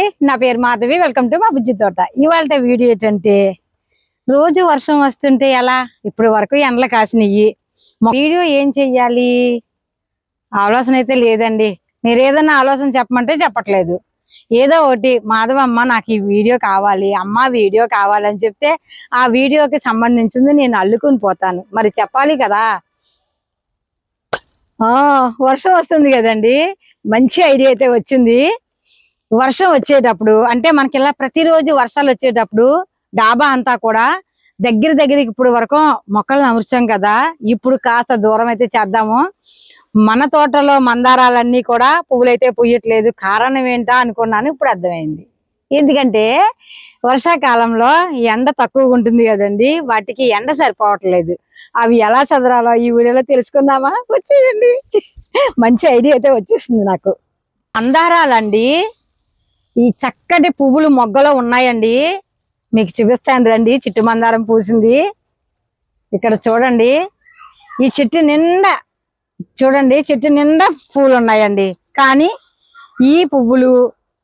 అండి నా పేరు మాధవి. వెల్కమ్ టు మా బుజ్జి తోట. ఇవాళ వీడియో ఏంటంటే రోజు వర్షం వస్తుంటే ఎలా? ఇప్పుడు వరకు ఎండలు కాసినవి మా వీడియో ఏం చెయ్యాలి? ఆలోచన అయితే లేదండి. మీరు ఏదైనా ఆలోచన చెప్పమంటే చెప్పట్లేదు. ఏదో ఒకటి మాధవమ్మ నాకు ఈ వీడియో కావాలి అమ్మ వీడియో కావాలని చెప్తే ఆ వీడియోకి సంబంధించింది నేను అల్లుకుని పోతాను. మరి చెప్పాలి కదా? ఆ వర్షం వస్తుంది కదండి. మంచి ఐడియా అయితే వచ్చింది. వర్షం వచ్చేటప్పుడు అంటే మనకి ఇలా ప్రతిరోజు వర్షాలు వచ్చేటప్పుడు డాబా అంతా కూడా దగ్గర దగ్గరికి ఇప్పుడు వరకు మొక్కలను అమర్చాం కదా ఇప్పుడు కాస్త దూరం అయితే చేద్దాము. మన తోటలో మందారాలన్నీ కూడా పువ్వులైతే పూయట్లేదు. కారణం ఏంటా అనుకున్నాను ఇప్పుడు అర్థమైంది. ఎందుకంటే వర్షాకాలంలో ఎండ తక్కువగా ఉంటుంది కదండి వాటికి ఎండ సరిపోవట్లేదు. అవి ఎలా చదరాలో ఈ వీడియోలో తెలుసుకుందామా? వచ్చేయండి. మంచి ఐడియా అయితే వచ్చేసింది నాకు. మందారాలండి ఈ చక్కటి పువ్వులు మొగ్గలో ఉన్నాయండి. మీకు చూపిస్తాను రండి. చిట్టు మందారం పూసింది. ఇక్కడ చూడండి. ఈ చెట్టు నిండా చూడండి. చెట్టు నిండా పువ్వులు ఉన్నాయండి కానీ ఈ పువ్వులు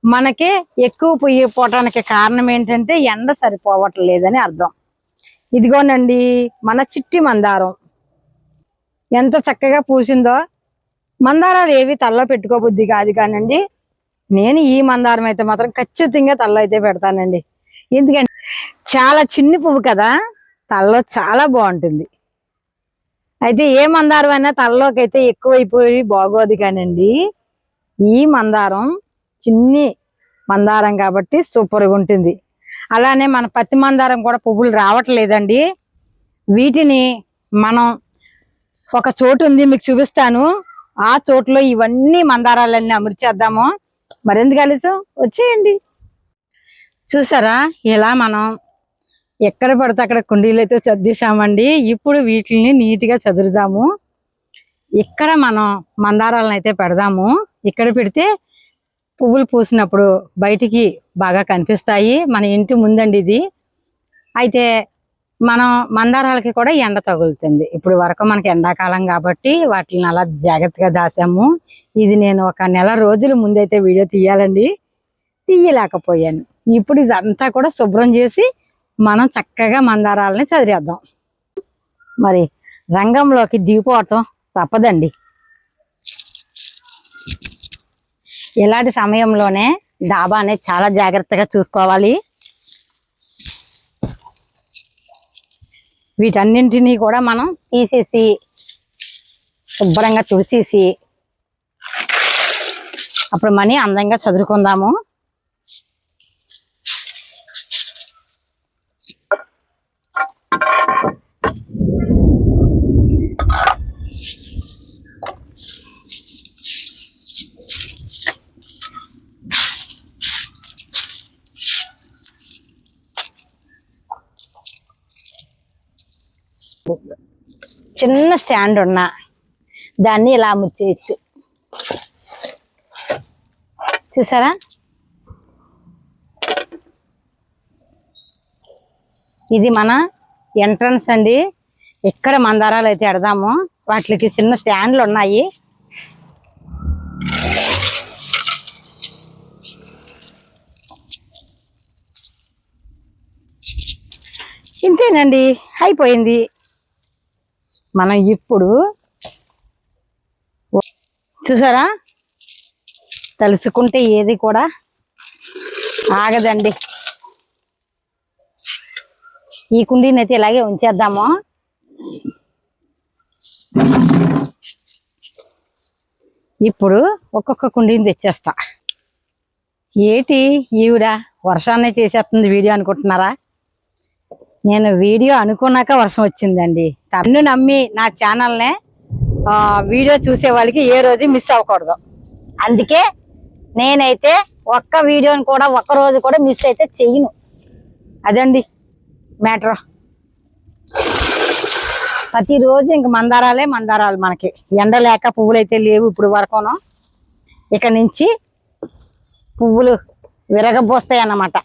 మనకి ఎక్కువ పుయ్యి పోవటానికి కారణం ఏంటంటే ఎండ సరిపోవట్లేదని అర్థం. ఇదిగోనండి. మన చిట్టి మందారం. ఎంత చక్కగా పూసిందో. మందారాలు ఏవి తల్లో పెట్టుకోబుద్ది కాదు కానండి. నేను ఈ మందారం అయితే మాత్రం ఖచ్చితంగా తల్ల అయితే పెడతానండి. ఎందుకంటే చాలా చిన్ని పువ్వు కదా తల్లో చాలా బాగుంటుంది. అయితే ఏ మందారం అయినా తలలోకి అయితే ఎక్కువైపోయి బాగోదు కానండి. ఈ మందారం చిన్ని మందారం కాబట్టి సూపర్గా ఉంటుంది. అలానే మన పత్తి మందారం కూడా పువ్వులు రావట్లేదండి. వీటిని మనం ఒక చోటు ఉంది మీకు చూపిస్తాను. ఆ చోటులో ఇవన్నీ మందారాలన్నీ అమర్చేద్దాము. మరెందుకు కలిసి వచ్చేయండి. చూసారా? ఇలా మనం ఎక్కడ పడితే అక్కడ కుండీలు అయితే చదివేసామండి ఇప్పుడు వీటిని నీట్గా చదురుదాము. ఇక్కడ మనం మందారాలను అయితే పెడదాము. ఇక్కడ పెడితే పువ్వులు పూసినప్పుడు బయటికి బాగా కనిపిస్తాయి. మన ఇంటి ముందండి ఇది. అయితే మనం మందారాలకి కూడా ఎండ తగులుతుంది. ఇప్పుడు వరకు మనకి ఎండాకాలం కాబట్టి వాటిని అలా జాగ్రత్తగా దాసాము. ఇది నేను ఒక నెల రోజుల ముందైతే వీడియో తీయాలండి. తీయలేకపోయాను. ఇప్పుడు ఇదంతా కూడా శుభ్రం చేసి మనం చక్కగా మందారాలని చదివేద్దాం. మరి రంగంలోకి దిగిపోవటం తప్పదండి. ఇలాంటి సమయంలోనే డాబా అనేది చాలా జాగ్రత్తగా చూసుకోవాలి. వీటన్నింటినీ కూడా మనం తీసేసి శుభ్రంగా తుడిసేసి అప్పుడు మనీ అందంగా చదువుకుందాము చిన్న స్టాండ్ ఉన్నా దాన్ని ఇలా అమర్చేయచ్చు చూసారా? ఇది మన ఎంట్రన్స్ అండి. ఇక్కడ మందారాలు అయితే ఎడదాము వాటికి చిన్న స్టాండ్లు ఉన్నాయి. ఇంతేనండి అయిపోయింది. మనం ఇప్పుడు చూసారా? తలుసుకుంటే ఏది కూడా ఆగదండి. ఈ కుండీని అయితే ఇలాగే ఉంచేద్దాము. ఇప్పుడు ఒక్కొక్క కుండీని తెచ్చేస్తా. ఏటి ఈవిడ వర్షాన్ని చేసేస్తుంది వీడియో అనుకుంటున్నారా? నేను వీడియో అనుకున్నాక వర్షం వచ్చిందండి. తన్ను నమ్మి నా ఛానల్నే వీడియో చూసే వాళ్ళకి ఏ రోజు మిస్ అవ్వకూడదు. అందుకే నేనైతే ఒక్క వీడియోని కూడా ఒక్క రోజు కూడా మిస్ అయితే చెయ్యను. అదండి మ్యాటర్ ప్రతిరోజు ఇంక మందారాలే మందారాలు మనకి. ఎండ లేక పువ్వులు అయితే లేవు ఇప్పుడు వరకును. ఇక నుంచి పువ్వులు విరగబోస్తాయి అన్నమాట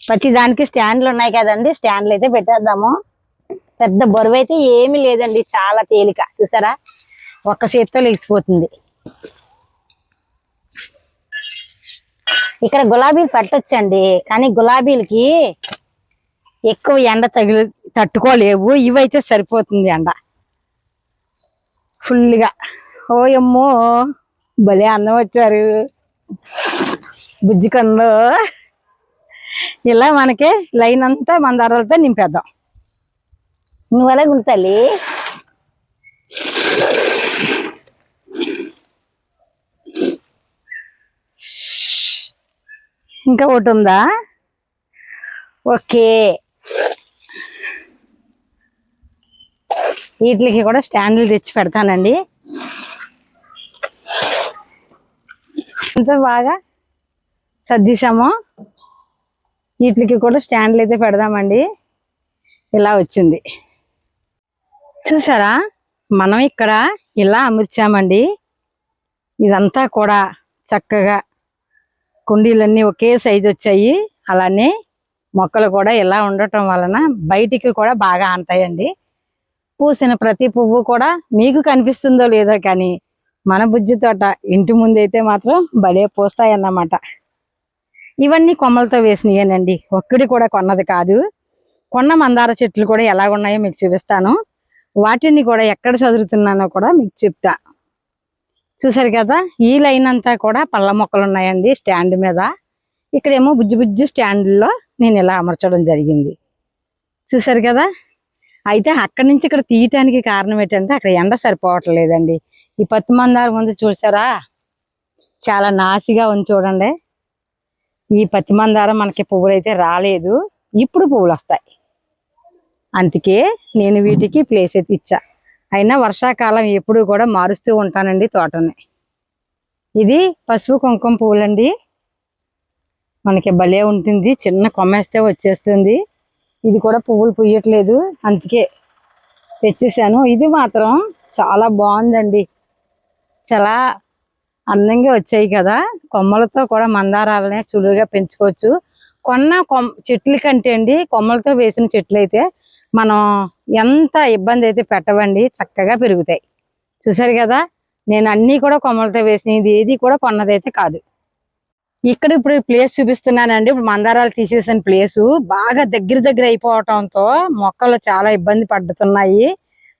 ప్రతి దానికి స్టాండ్లు ఉన్నాయి కదండి స్టాండ్లు అయితే పెట్టేద్దాము. పెద్ద బరువు అయితే ఏమీ లేదండి చాలా తేలిక. చూసారా? ఒక్క చేతితో లేచిపోతుంది. ఇక్కడ గులాబీలు పెట్టొచ్చండి కానీ గులాబీలకి ఎక్కువ ఎండ తగిలి తట్టుకోలేవు. ఇవైతే సరిపోతుంది ఎండ. ఫుల్గా ఓయమ్మో భలే అన్నం వచ్చారు. బుజ్జి ఇలా మనకి లైన్ అంతా మందారాలతో నింపేద్దాం. నువ్వు అలాగే ఉంటాలి ఇంకా ఒకటి ఉందా? ఓకే. వీటికి కూడా స్టాండ్లు తెచ్చి పెడతానండి. ఎంత బాగా సర్దిసాము వీటికి కూడా స్టాండ్లు అయితే పెడదామండి. ఇలా వచ్చింది. చూసారా? మనం ఇక్కడ ఇలా అమర్చామండి. ఇదంతా కూడా చక్కగా కుండీలన్నీ ఒకే సైజు వచ్చాయి. అలానే మొక్కలు కూడా ఇలా ఉండటం వలన బయటికి కూడా బాగా అంతాయండి పూసిన ప్రతి పువ్వు కూడా మీకు కనిపిస్తుందో లేదో కానీ మన బుజ్జి తోట ఇంటి ముందైతే మాత్రం భలే పూస్తాయన్నమాట. ఇవన్నీ కొమ్మలతో వేసినాయేనండి. ఒక్కడి కూడా కొన్నది కాదు. కొన్న మందార చెట్లు కూడా ఎలా ఉన్నాయో మీకు చూపిస్తాను. వాటిని కూడా ఎక్కడ చదువుతున్నానో కూడా మీకు చెప్తా. చూసారు కదా? ఈ లైన్ అంతా కూడా పళ్ళ మొక్కలు ఉన్నాయండి స్టాండ్ మీద. ఇక్కడేమో బుజ్జి బుజ్జి స్టాండ్లో నేను ఇలా అమర్చడం జరిగింది. చూసారు కదా? అయితే అక్కడి నుంచి ఇక్కడ తీయటానికి కారణం ఏంటంటే అక్కడ ఎండ సరిపోవట్లేదండి. ఈ పత్తి మందారం ముందు చూసారా? చాలా నాసిగా ఉంది చూడండి. ఈ పత్తి మందారం మనకి పువ్వులు అయితే రాలేదు. ఇప్పుడు పువ్వులు వస్తాయి అందుకే నేను వీటికి ప్లేస్ అయితే ఇచ్చా. అయినా వర్షాకాలం ఎప్పుడు కూడా మారుస్తూ ఉంటానండి తోటని. ఇది పసుపు కుంకుమ పువ్వులండి మనకి భలే ఉంటుంది. చిన్న కొమ్మేస్తే వచ్చేస్తుంది. ఇది కూడా పువ్వులు పుయ్యట్లేదు అందుకే తెచ్చేసాను. ఇది మాత్రం చాలా బాగుందండి. చాలా అందంగా వచ్చాయి కదా. కొమ్మలతో కూడా మందారాలనే సులువుగా పెంచుకోవచ్చు. కొన్న కొమ్ చెట్ల కంటే అండి కొమ్మలతో వేసిన చెట్లు అయితే మనం ఎంత ఇబ్బంది అయితే పెట్టవండి చక్కగా పెరుగుతాయి. చూసారు కదా? నేను అన్నీ కూడా కొమ్మలతో వేసినది ఏది కూడా కొన్నదైతే కాదు. ఇక్కడ ఇప్పుడు ప్లేస్ చూపిస్తున్నానండి. ఇప్పుడు మందారాలు తీసేసిన ప్లేసు బాగా దగ్గర దగ్గర అయిపోవటంతో మొక్కలు చాలా ఇబ్బంది పడుతున్నాయి.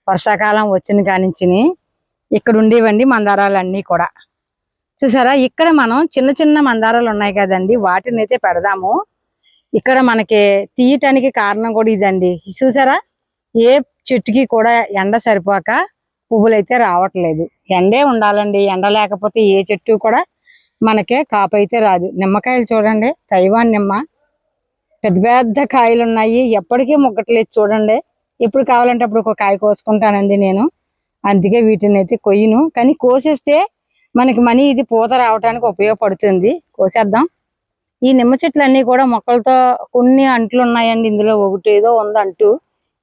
వర్షాకాలం వచ్చిన కానించిని ఇక్కడ ఉండేవండి మందారాలు అన్నీ కూడా. చూసారా ఇక్కడ మనం చిన్న చిన్న మందారాలు ఉన్నాయి కదండి వాటిని అయితే పెడదాము. ఇక్కడ మనకి తీయటానికి కారణం కూడా ఇదండి. చూసారా? ఏ చెట్టుకి కూడా ఎండ సరిపోక పువ్వులు అయితే రావట్లేదు. ఎండే ఉండాలండి. ఎండ లేకపోతే ఏ చెట్టు కూడా మనకే కాపు అయితే రాదు. నిమ్మకాయలు చూడండి. తైవాన్ నిమ్మ. పెద్ద పెద్ద కాయలు ఉన్నాయి ఎప్పటికీ మొగ్గట్లేదు చూడండి. ఎప్పుడు కావాలంటే అప్పుడు ఒక కాయ కోసుకుంటానండి నేను. అందుకే వీటిని అయితే కొయ్యను. కానీ కోసేస్తే మనకి మనీ ఇది పూత రావడానికి ఉపయోగపడుతుంది. కోసేద్దాం. ఈ నిమ్మ చెట్లు అన్ని కూడా మొక్కలతో కొన్ని అంట్లు ఉన్నాయండి. ఇందులో ఒకటి ఏదో ఉంది అంటూ.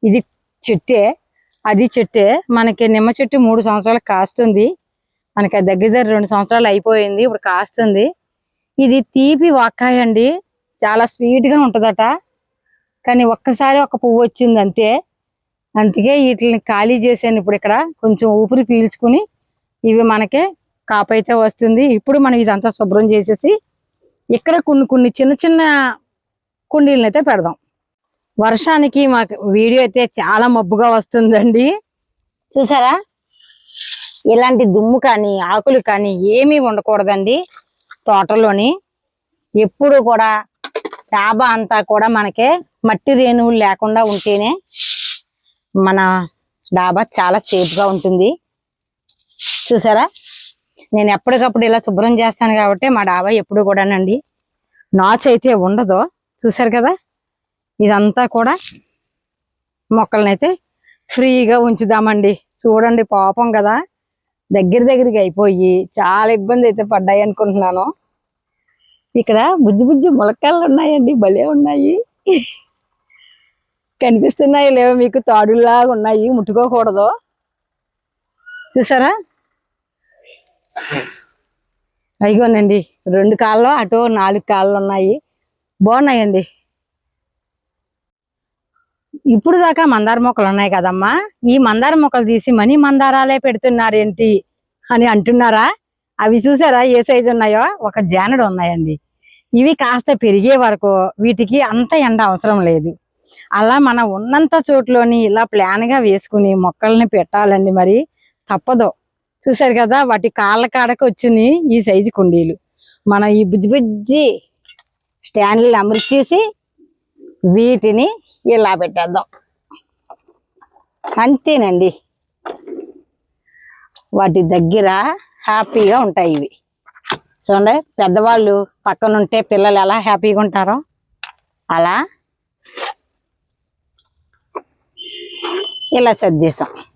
ఇది చెట్టే. అది చెట్టే. మనకి నిమ్మ చెట్టు మూడు సంవత్సరాలు కాస్తుంది. మనకి దగ్గర దగ్గర రెండు సంవత్సరాలు అయిపోయింది. ఇప్పుడు కాస్తుంది. ఇది తీపి వాకాయ అండి. చాలా స్వీట్గా ఉంటదట. కానీ ఒక్కసారి ఒక పువ్వు వచ్చింది అంతే. అందుకే వీటిని ఖాళీ చేసాను ఇప్పుడు ఇక్కడ. కొంచెం ఊపిరి పీల్చుకుని ఇవి మనకి కాపైతే వస్తుంది. ఇప్పుడు మనం ఇదంతా శుభ్రం చేసేసి ఇక్కడ కొన్ని కొన్ని చిన్న చిన్న కుండీలను అయితే పెడదాం. వర్షానికి మాకు వీడియో అయితే చాలా మబ్బుగా వస్తుందండి. చూసారా? ఇలాంటి దుమ్ము కానీ ఆకులు కానీ ఏమీ ఉండకూడదండి తోటలోని. ఎప్పుడు కూడా డాబా అంతా కూడా మనకి మట్టి రేణువులు లేకుండా ఉంటేనే మన డాబా చాలా సేఫ్గా ఉంటుంది. చూసారా? నేను ఎప్పటికప్పుడు ఇలా శుభ్రం చేస్తాను కాబట్టి మా డాబా ఎప్పుడు కూడానండి. నాచు అయితే ఉండదు. చూసారు కదా? ఇదంతా కూడా మొక్కలనైతే ఫ్రీగా ఉంచుదామండి. చూడండి పాపం కదా? దగ్గర దగ్గరికి అయిపోయి చాలా ఇబ్బంది అయితే పడ్డాయి అనుకుంటున్నాను. ఇక్కడ బుజ్జి బుజ్జి ములక్కాయలు ఉన్నాయండి. భలే ఉన్నాయి. కనిపిస్తున్నాయి లేవో మీకు తాడులాగా ఉన్నాయి. ముట్టుకోకూడదు. చూసారా అయిగోనండి రెండు కాళ్ళు అటు నాలుగు కాళ్ళు ఉన్నాయి. బాగున్నాయండి. ఇప్పుడు దాకా మందార మొక్కలు ఉన్నాయి కదమ్మా. ఈ మందార మొక్కలు తీసి మనీ మందారాలే పెడుతున్నారేంటి అని అంటున్నారా? అవి చూసారా ఏ సైజు ఉన్నాయో? ఒక జానడు ఉన్నాయండి. ఇవి కాస్త పెరిగే వరకు వీటికి అంత ఎండ అవసరం లేదు. అలా మనం ఉన్నంత చోట్లోని ఇలా ప్లాన్గా వేసుకుని మొక్కల్ని పెట్టాలండి మరి. తప్పదు. చూసారు కదా వాటి కాళ్ళ కాడకు వచ్చింది ఈ సైజు కుండీలు. మనం ఈ బుజ్జి బుజ్జి స్టాండ్లు అమర్చేసి వీటిని ఇలా పెట్టేద్దాం. అంతేనండి. వాటి దగ్గర హ్యాపీగా ఉంటాయి ఇవి. చూడండి పెద్దవాళ్ళు పక్కన ఉంటే పిల్లలు ఎలా హ్యాపీగా ఉంటారో అలా. ఇలా సర్దేశాం.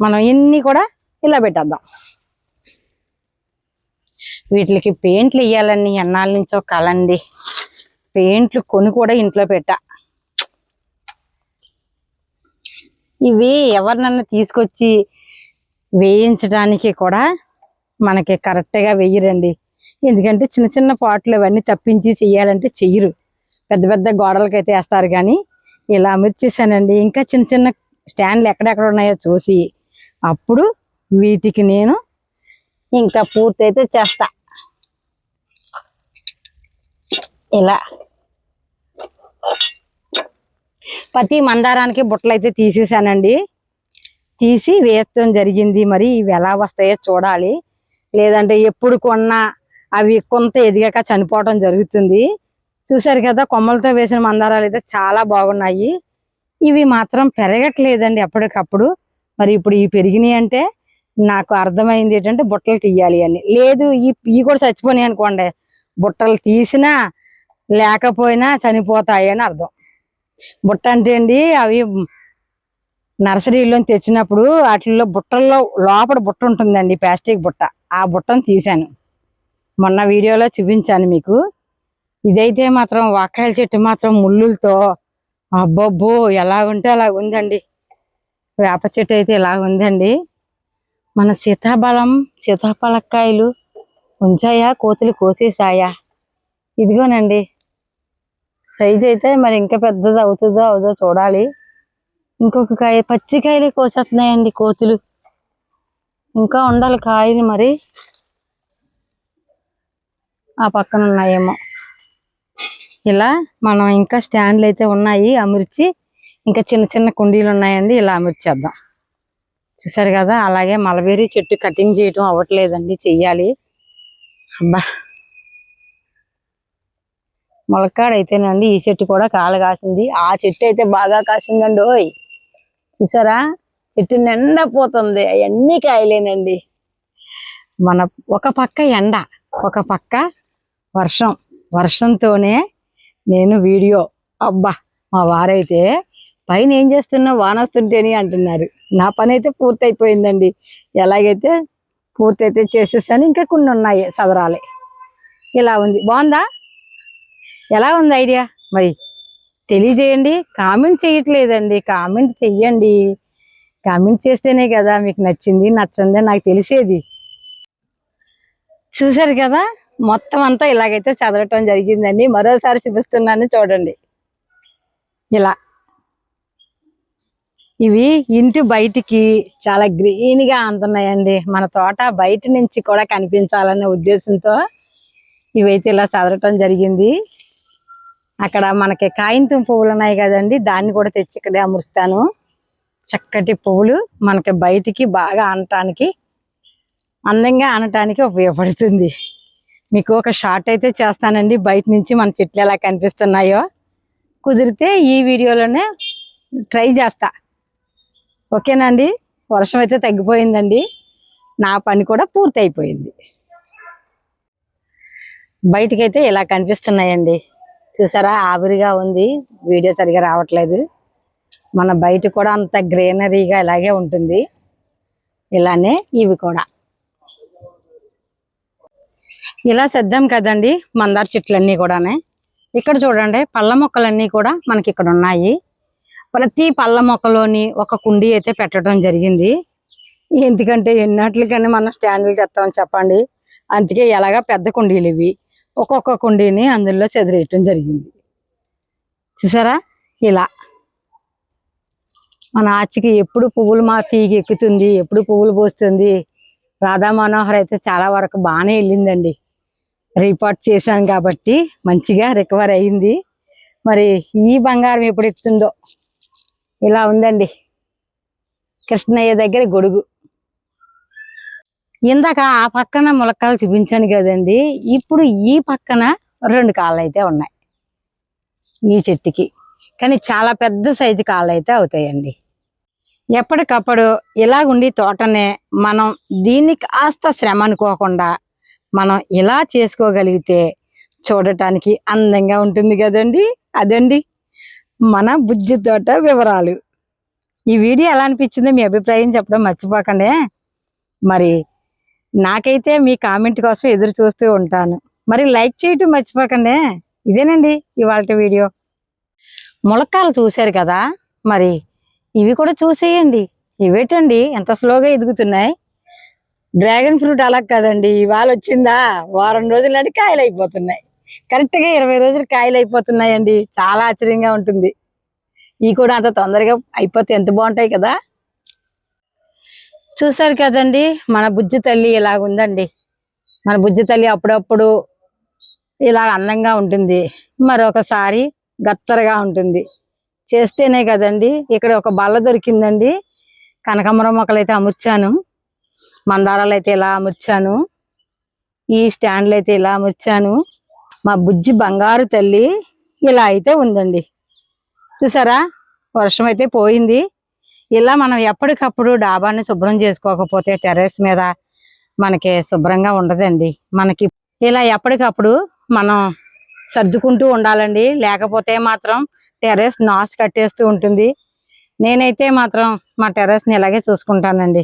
మనం ఇన్ని కూడా ఇలా పెట్టేద్దాం. వీటికి పెయింట్లు వేయాలని ఎన్నాళ్ళ నుంచో కలండి. పెయింట్లు కొని కూడా ఇంట్లో పెట్టా. ఇవి ఎవరినన్నా తీసుకొచ్చి వేయించడానికి కూడా మనకి కరెక్ట్గా వెయ్యరండి. ఎందుకంటే చిన్న చిన్న పాటలు అవన్నీ తప్పించి చెయ్యాలంటే చెయ్యరు. పెద్ద పెద్ద గోడలకైతే వేస్తారు కానీ ఇలా అమర్చేసానండి ఇంకా చిన్న చిన్న స్టాండ్లు ఎక్కడెక్కడ ఉన్నాయో చూసి అప్పుడు వీటికి నేను ఇంకా పూర్తయితే చేస్తా. ఇలా. ప్రతి మందారానికి బుట్టలు అయితే తీసేసానండి. తీసి వేయడం జరిగింది. మరి ఇవి ఎలా వస్తాయో చూడాలి. లేదంటే ఎప్పుడు కొన్నా అవి కొంత ఎదిగాక చనిపోవడం జరుగుతుంది. చూసారు కదా కొమ్మలతో వేసిన మందారాలు అయితే చాలా బాగున్నాయి. ఇవి మాత్రం పెరగట్లేదండి ఎప్పటికప్పుడు. మరి ఇప్పుడు ఈ పెరిగినాయి అంటే నాకు అర్థమైంది ఏంటంటే బుట్టలు తీయాలి అని. లేదు ఈ ఇవి కూడా చచ్చిపోయినాయి అనుకోండి. బుట్టలు తీసినా లేకపోయినా చనిపోతాయి అని అర్థం. బుట్ట అంటే అండి అవి నర్సరీలో తెచ్చినప్పుడు వాటిల్లో బుట్టల్లో లోపల బుట్ట ఉంటుందండి ప్లాస్టిక్ బుట్ట. ఆ బుట్టను తీశాను. మొన్న వీడియోలో చూపించాను మీకు. ఇదైతే మాత్రం వాకాయల చెట్టు మాత్రం ముళ్ళులతో అబ్బబ్బో ఎలాగుంటే అలా ఉందండి. వేప చెట్టు అయితే ఇలా ఉందండి. మన సీతాఫలం సీతాఫలక్కాయలు ఉంచాయా? కోతులు కోసేసాయా ఇదిగోనండి. సైజ్ అయితే మరి ఇంకా పెద్దది అవుతుందో అవుదో చూడాలి. ఇంకొక కాయ పచ్చికాయలే కోసేస్తున్నాయండి కోతులు. ఇంకా ఉండాలి కాయలు మరి. ఆ పక్కన ఉన్నాయేమో. ఇలా మనం ఇంకా స్టాండ్లు అయితే ఉన్నాయి. అమర్చి ఇంకా చిన్న చిన్న కుండీలు ఉన్నాయండి ఇలా అమర్చేద్దాం చూసారు కదా అలాగే మలబేరీ చెట్టు కటింగ్ చేయటం అవ్వట్లేదండి చెయ్యాలి. అబ్బా. ములక్కాడ అయితేనండి ఈ చెట్టు కూడా కాలు కాసింది. ఆ చెట్టు అయితే బాగా కాసిందండి ఓయ్. చూసారా? చెట్టు నిండా పోతుంది అవన్నీ కాయలేనండి. మన ఒక పక్క ఎండ ఒక పక్క వర్షం. వర్షంతోనే నేను వీడియో. అబ్బా మా వారైతే పైన ఏం చేస్తున్నావు వానొస్తుంటేని అంటున్నారు. నా పని అయితే పూర్తయిపోయిందండి. ఎలాగైతే పూర్తయితే చేసేసాను ఇంకా కొన్ని ఉన్నాయి చదరాలి. ఇలా ఉంది. బాగుందా? ఎలా ఉంది ఐడియా? మరి తెలియజేయండి. కామెంట్ చేయట్లేదండి. కామెంట్ చెయ్యండి. కామెంట్ చేస్తేనే కదా మీకు నచ్చింది నచ్చింది నాకు తెలిసేది. చూసారు కదా? మొత్తం అంతా ఇలాగైతే చదవటం జరిగిందండి. మరోసారి చూపిస్తున్నాను చూడండి. ఇలా. ఇవి ఇంటి బయటికి చాలా గ్రీన్గా అందున్నాయండి మన తోట బయట నుంచి కూడా కనిపించాలనే ఉద్దేశంతో ఇవైతే ఇలా చదవటం జరిగింది. అక్కడ మనకి కాయింతం పువ్వులు ఉన్నాయి కదండి. దాన్ని కూడా తెచ్చి ఇక్కడే అమరుస్తాను. చక్కటి పువ్వులు మనకి బయటికి బాగా అనటానికి అందంగా అనటానికి ఉపయోగపడుతుంది. మీకు ఒక షార్ట్ అయితే చేస్తానండి. బయట నుంచి మన చెట్లు ఎలా కనిపిస్తున్నాయో. కుదిరితే ఈ వీడియోలోనే ట్రై చేస్తా. ఓకేనండి? వర్షం అయితే తగ్గిపోయిందండి. నా పని కూడా పూర్తి అయిపోయింది బయటకైతే ఇలా కనిపిస్తున్నాయండి. చూసారా? ఆవిరిగా ఉంది. వీడియో సరిగా రావట్లేదు. మన బయట కూడా అంత గ్రీనరీగా ఇలాగే ఉంటుంది. ఇలానే ఇవి కూడా. ఇలా చేద్దాం కదండి. మందార చెట్లన్నీ కూడానే. ఇక్కడ చూడండి పళ్ళ మొక్కలన్నీ కూడా మనకి ఇక్కడ ఉన్నాయి ప్రతి పళ్ళ మొక్కలోని ఒక కుండీ అయితే పెట్టడం జరిగింది. ఎందుకంటే ఎన్నట్లకని మనం స్టాండ్లు తెస్తామని చెప్పండి. అందుకే ఎలాగా పెద్ద కుండీలు ఇవి. ఒక్కొక్క కుండీని అందులో చెదిరేయటం జరిగింది. చూసారా? ఇలా. మన ఆచికి ఎప్పుడు పువ్వులు మా తీగ ఎక్కుతుంది ఎప్పుడు పువ్వులు పోస్తుంది. రాధా మనోహర్ అయితే చాలా వరకు బాగానే వెళ్ళిందండి. రిపోర్ట్ చేశాను కాబట్టి మంచిగా రికవర్ అయింది. మరి ఈ బంగారం ఎప్పుడు ఎత్తుందో ఇలా ఉందండి. కృష్ణయ్య దగ్గర గొడుగు. ఇందాక ఆ పక్కన ములక్కాలు చూపించాను కదండి. ఇప్పుడు ఈ పక్కన రెండు కాళ్ళు అయితే ఉన్నాయి. ఈ చెట్టుకి. కానీ చాలా పెద్ద సైజు కాళ్ళు అయితే అవుతాయండి. ఎప్పటికప్పుడు ఇలా ఉండి తోటనే మనం దీన్ని కాస్త శ్రమ అనుకోకుండా మనం ఇలా చేసుకోగలిగితే చూడటానికి అందంగా ఉంటుంది కదండి. అదండి. మన బుజ్జి తోట వివరాలు. ఈ వీడియో ఎలా అనిపించిందో మీ అభిప్రాయం చెప్పడం మర్చిపోకండి. మరి నాకైతే మీ కామెంట్ కోసం ఎదురు చూస్తూ ఉంటాను. మరి లైక్ చేయటం మర్చిపోకండి. ఇదేనండి ఇవాళ వీడియో. ములక్కాలు చూశారు కదా? మరి ఇవి కూడా చూసేయండి. ఇవేటండి? ఎంత స్లోగా ఎదుగుతున్నాయి. డ్రాగన్ ఫ్రూట్ అలా కదండి. ఇవాళ వచ్చిందా? వారం రోజులు నాటి కాయలు అయిపోతున్నాయి. కరెక్ట్గా ఇరవై రోజులు కాయలు అయిపోతున్నాయండి. చాలా ఆశ్చర్యంగా ఉంటుంది. ఇవి కూడా అంత తొందరగా అయిపోతే ఎంత బాగుంటాయి కదా? చూసారు కదండి మన బుజ్జి తల్లి ఇలాగుందండి మన బుజ్జి తల్లి అప్పుడప్పుడు ఇలా అందంగా ఉంటుంది. మరొకసారి గత్తరగా ఉంటుంది. చేస్తేనే కదండి ఇక్కడ ఒక బల్ల దొరికిందండి. కనకాంబరం మొక్కలు అయితే అమర్చాను. మందారాలు అయితే ఇలా అమర్చాను. ఈ స్టాండ్లు అయితే ఇలా అమర్చాను. మా బుజ్జి బంగారు తల్లి ఇలా అయితే ఉందండి. చూసారా? వర్షం అయితే పోయింది. ఇలా మనం ఎప్పటికప్పుడు డాబాని శుభ్రం చేసుకోకపోతే టెర్రస్ మీద మనకి శుభ్రంగా ఉండదండి. మనకి ఇలా ఎప్పటికప్పుడు మనం సర్దుకుంటూ ఉండాలండి. లేకపోతే మాత్రం టెర్రస్ నాసు కట్టేస్తూ ఉంటుంది. నేనైతే మాత్రం మా టెర్రస్ని ఇలాగే చూసుకుంటానండి.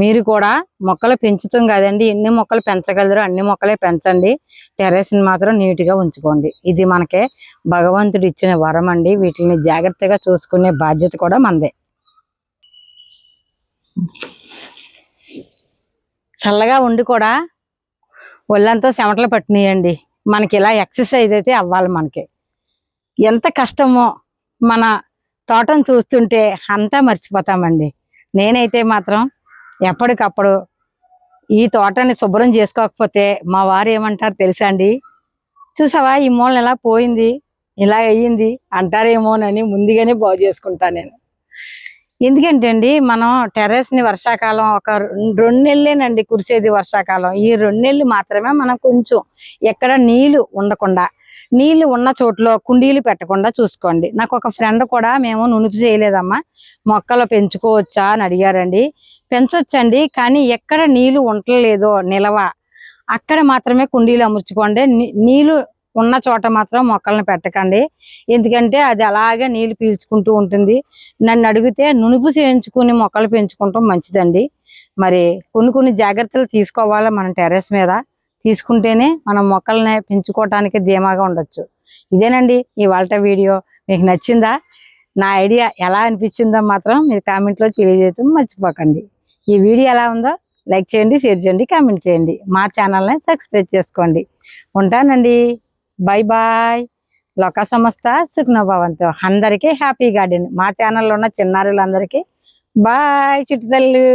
మీరు కూడా మొక్కలు పెంచుతాం కదండి. ఎన్ని మొక్కలు పెంచగలరు అన్ని మొక్కలే పెంచండి. టెర్రస్ని మాత్రం నీట్గా ఉంచుకోండి. ఇది మనకే భగవంతుడు ఇచ్చిన వరం అండి. వీటిని జాగ్రత్తగా చూసుకునే బాధ్యత కూడా మనదే. చల్లగా ఉండి కూడా ఒళ్ళంతా చెమటలు పట్టినాయండి. మనకి ఇలా ఎక్సర్సైజ్ అయితే అవ్వాలి మనకి. ఎంత కష్టమో మన తోటను చూస్తుంటే అంతా మర్చిపోతామండి. నేనైతే మాత్రం ఎప్పటికప్పుడు ఈ తోటని శుభ్రం చేసుకోకపోతే మా వారు ఏమంటారు తెలుసా అండి? చూసావా ఈ మూలన ఎలా పోయింది? ఇలా అయ్యింది అంటారేమోనని ముందుగానే బాగు చేసుకుంటాను నేను. ఎందుకంటే అండి మనం టెర్రస్ని వర్షాకాలం ఒక రెండు రెండు నెలలేనండి కురిసేది వర్షాకాలం. ఈ రెండు నెలలు మాత్రమే మనం కొంచెం ఎక్కడ నీళ్ళు ఉండకుండా నీళ్ళు ఉన్న చోట్లో కుండీలు పెట్టకుండా చూసుకోండి. నాకు ఒక ఫ్రెండ్ కూడా మేము నునుపు చేయలేదమ్మా. మొక్కలు పెంచుకోవచ్చా అని అడిగారండి. పెంచొచ్చండి. కానీ ఎక్కడ నీళ్ళు ఉండలేదో నిలవ. అక్కడ మాత్రమే కుండీలు అమర్చుకోండి. నీ- నీళ్ళు ఉన్న చోట మాత్రం మొక్కలను పెట్టకండి. ఎందుకంటే అది అలాగే నీళ్ళు పీల్చుకుంటూ ఉంటుంది. నన్ను అడిగితే నునుపు చేయించుకుని మొక్కలు పెంచుకుంటాం మంచిదండి. మరి కొన్ని కొన్ని జాగ్రత్తలు తీసుకోవాలి మనం టెర్రస్ మీద. తీసుకుంటేనే మనం మొక్కల్ని పెంచుకోవటానికి ధీమాగా ఉండొచ్చు. ఇదేనండి ఇవాళ వీడియో. మీకు నచ్చిందా? నా ఐడియా ఎలా అనిపించిందో మాత్రం మీరు కామెంట్లో తెలియజేయటం మర్చిపోకండి. ఈ వీడియో ఎలా ఉందో లైక్ చేయండి షేర్ చేయండి కామెంట్ చేయండి. మా ఛానల్ని సబ్స్క్రైబ్ చేసుకోండి. ఉంటానండి. Bye bye. లోక సంస్థ సుఖ్నభావంతో అందరికీ హ్యాపీ గార్డెన్. మా ఛానల్లో ఉన్న చిన్నారులందరికీ బాయ్ చిట్టుతల్లు.